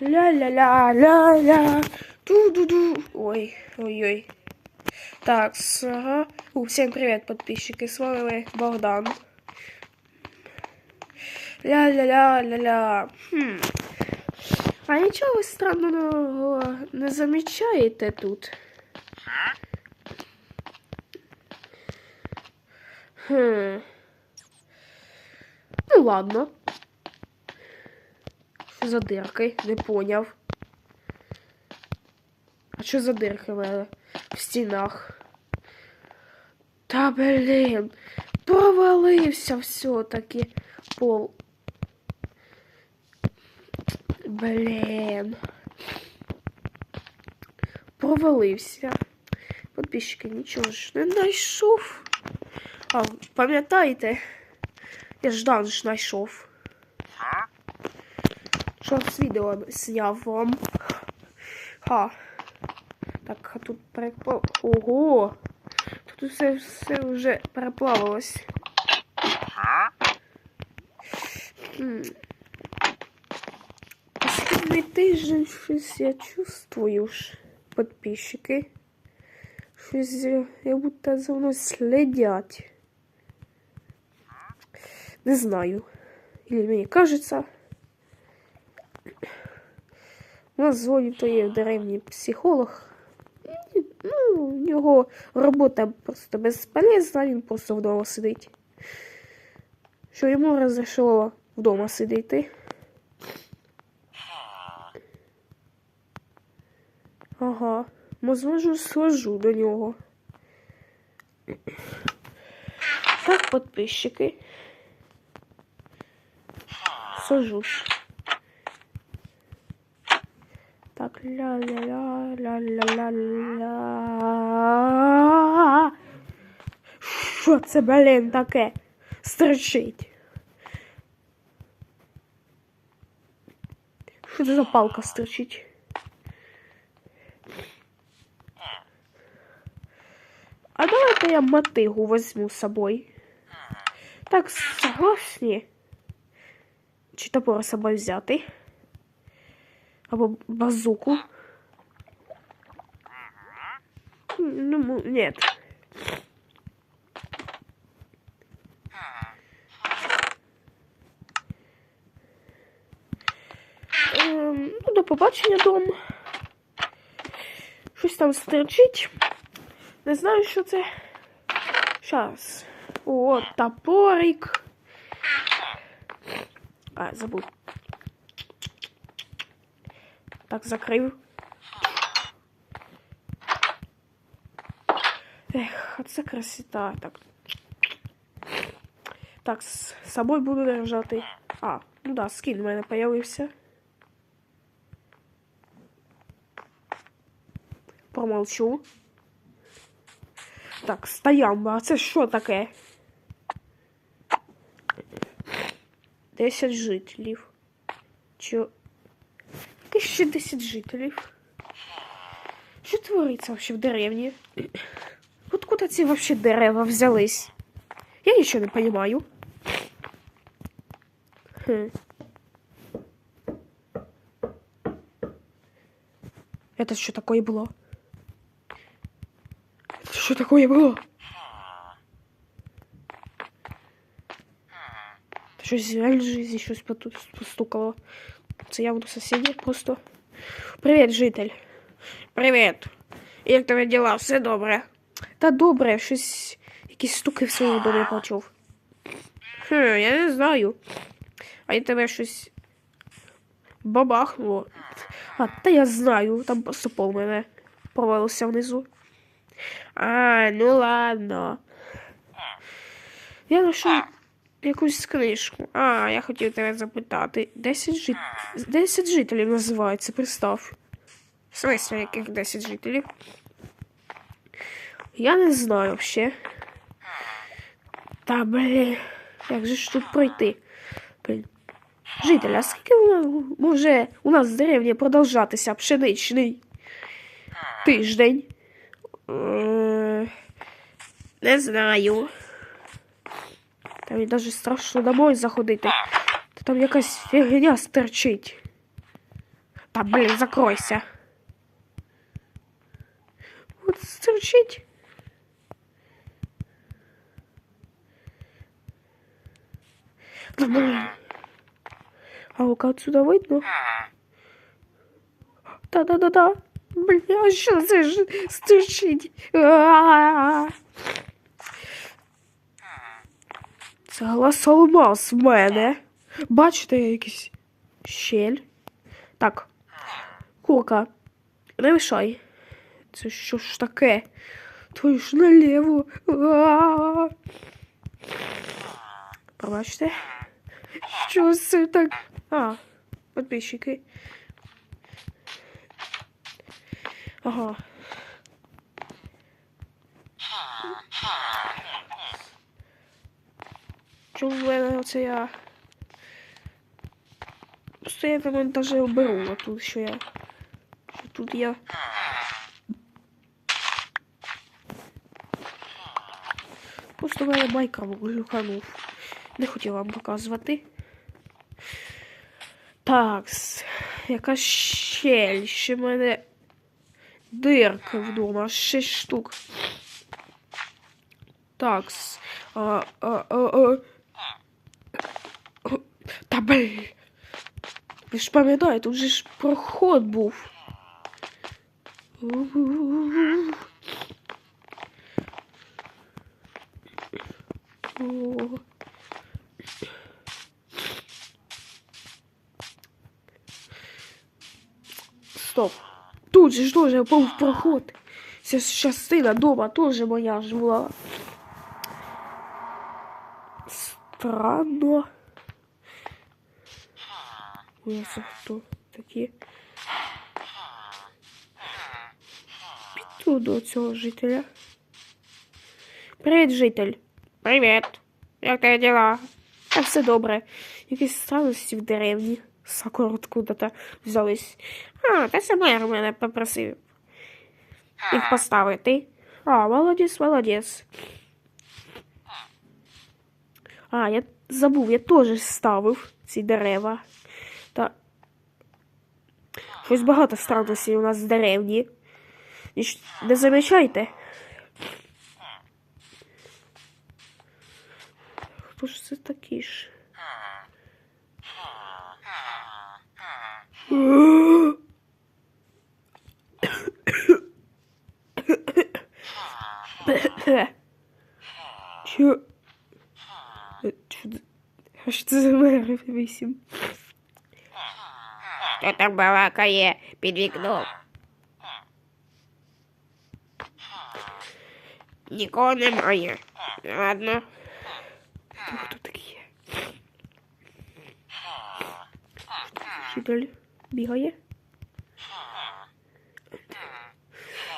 Ля-ля-ля-ля-ля. Ду-ду-ду. Ой, ой-ой. Так, ага. У, всем привет, подписчики. С вами Богдан. Ля-ля-ля-ля-ля. Хм. А нічого ви странного не замічаєте тут? Хм. Ну ладно. Що за дирки? Не поняв. А що за дирки мене в стінах? Та блін, провалився все-таки пол. Блін. Провалився. Подписчики нічого ж не знайшов. А, пам'ятаєте? Я ждан ж знайшов. Шорт відео зняв вам. Ха. Так, а тут переплав... Ого! Тут все, все вже переплавилось. Останній тиждень щось я чувствую ж, подписчики. Щось як будто за мною слідять. Не знаю. Или мені кажется. У нас зоні то є психолог. І, Ну, у нього робота просто безполезна, він просто вдома сидить. Що йому розійшло вдома сидіти. Ага, можливо, схожу до нього. Так, подписчики. Сажусь. Так, ля-ля-ля, ля-ля-ля-ля. Що це, блін, таке? Строчить. Що це за палка строчить? А давайте я мотигу возьму з собою. Так, согласні? Чи топор з собою взяти? Або базуку. Ну, нет. Ем, ну, до побачення дом. Щось там стерчить. Не знаю, що це. Щас. О, топорик. А, забув. Так, закрив. Ех, а красота. Так. Так, з собою буду держати. А, ну да, скін в мене появився. Промолчу. Так, стоямба, а це що таке? 10 жителів. Чо? Яке ще 10 жителів? Що твориться вообще в деревні? Откуда ці вообще дерева взялись? Я нічого не понимаю. Хм. Это что такое было? Это что такое было? Щось реально жизни щось поту- постукало. Це явно сусіді просто. Привіт, житель. Привіт. Як тебе діла? Все добре? Та добре, щось якісь стуки в своєму домі почув. Хм, я не знаю. А я тебе щось бабахнуло. А, та я знаю, там пол мене провалився внизу. А, ну ладно. Я знайшов якусь книжку. А, я хотів тебе запитати. 10, жит... 10 жителів називається, пристав. В смысле, яких 10 жителів? Я не знаю вообще. Та блін, як же ж тут пройти? Блін. Житель, а скільки може у нас в деревні продовжатися пшеничний тиждень? Е, Не знаю. Та мені навіть страшно домой заходити. Та там якась фігня стерчить. Та, блін, закройся. От стерчить. Та, блін. А ну-ка отсюда видно? Та-да-да-да. Бля, що це ж стучить? А-а-а. Це голосоломас в мене. Бачите, якийсь щель. Так. Курка, не мішай. Це що ж таке? Твою ж наліво. А-а-а. Пробачте. Що це так? А, підписчики. Ага. В мене я. Просто я на монтажі оберу, а тут що я. Що тут я. Просто мене майка глюканув. Не хотів вам показувати. Так, якась щель, ще в мене дирка вдома, шість штук. Так, а, а, а, а. Блін. Ви ж пам'ятаєте, тут же ж проход був. Стоп. Тут же ж тоже був проход. Ця частина дома тоже моя ж була. Странно. Хто такі? Піду до цього жителя. Привіт, житель. Привіт. Як тебе діла? А все добре. Якісь странності в деревні. Сакур откуда-то взялись. А, та це мер мене попросив їх поставити. А, молодець, молодець. А, я забув, я теж ставив ці дерева. Та щось багато странностей у нас в деревні. Ніч- Не замічайте. Хто ж це такий ж? Чо? Що це за мер вісім? Хто там балакає під вікном? Нікого немає. Ладно. Хто, хто такий? Вчитель бігає?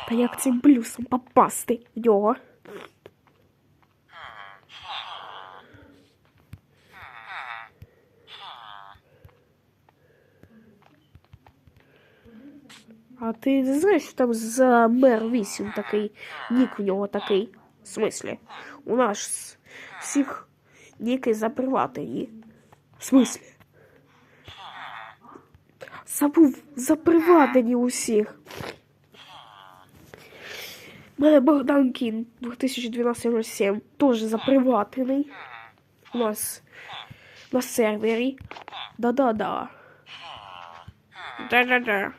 Та як цим блюсом попасти в Ти не знаєш, що там за мер 8 такий, нік в нього такий. В смислі? У нас всіх ніки заприватені. В смислі? Забув заприватені усіх. У мене Богдан Кін 2012 теж заприватений. У нас на сервері. Да-да-да. Да-да-да.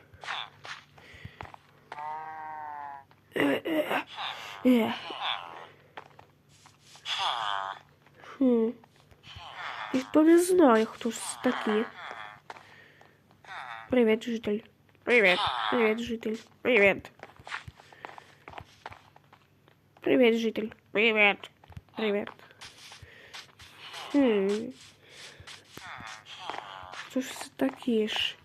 Ніхто не знає, хто ж це такі. Привіт, житель. Привіт. Привіт, житель. Привіт. Привіт, житель. Привіт. Привіт. Хм. Хто ж це такі ж?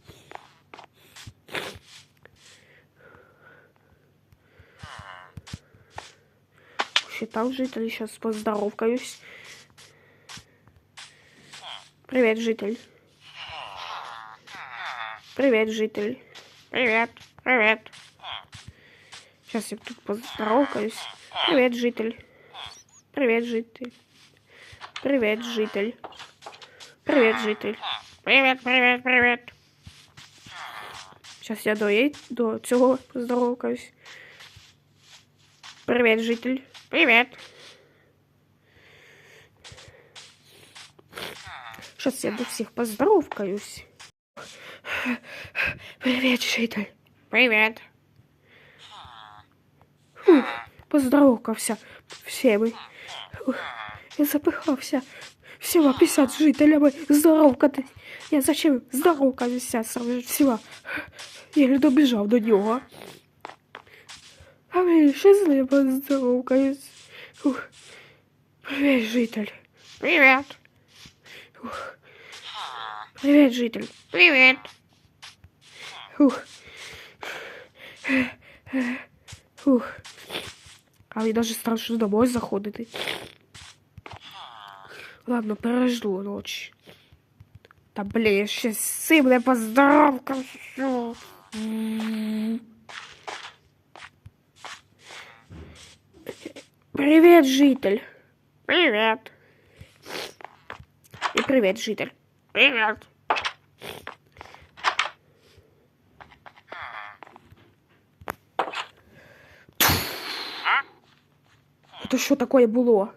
Ще там житель, сейчас поздоровкаюсь. Привет, житель. Привет, житель. Привіт. Привіт. Сейчас я тут поздоровкаюсь. Привет, житель. Привет, житель. Привет, житель. Привет, житель. Привіт, привіт, привіт. Зараз я до, їй- до цього поздоровкаюсь. Привіт, житель. Привет. Сейчас я до всех поздоровкаюсь. Привет, житель. Привет. Фух, поздоровкався всіми. Фух, Я запихався всіма 50 жителями здоровкатись. Я зачем здоровкатися саме всіма? Я не добіжав до нього. А ви ще з ним поздоровкаюсь. Фух. Привіт, житель. Привет. Привіт, житель. Привет. Фух. Фух. Але навіть страшно домой заходити. Ладно, пережду ночь. Та блін, я ще з цим не поздоровкався. М. Привіт, житель. Привет. І привіт, житель. Привет. То що таке було?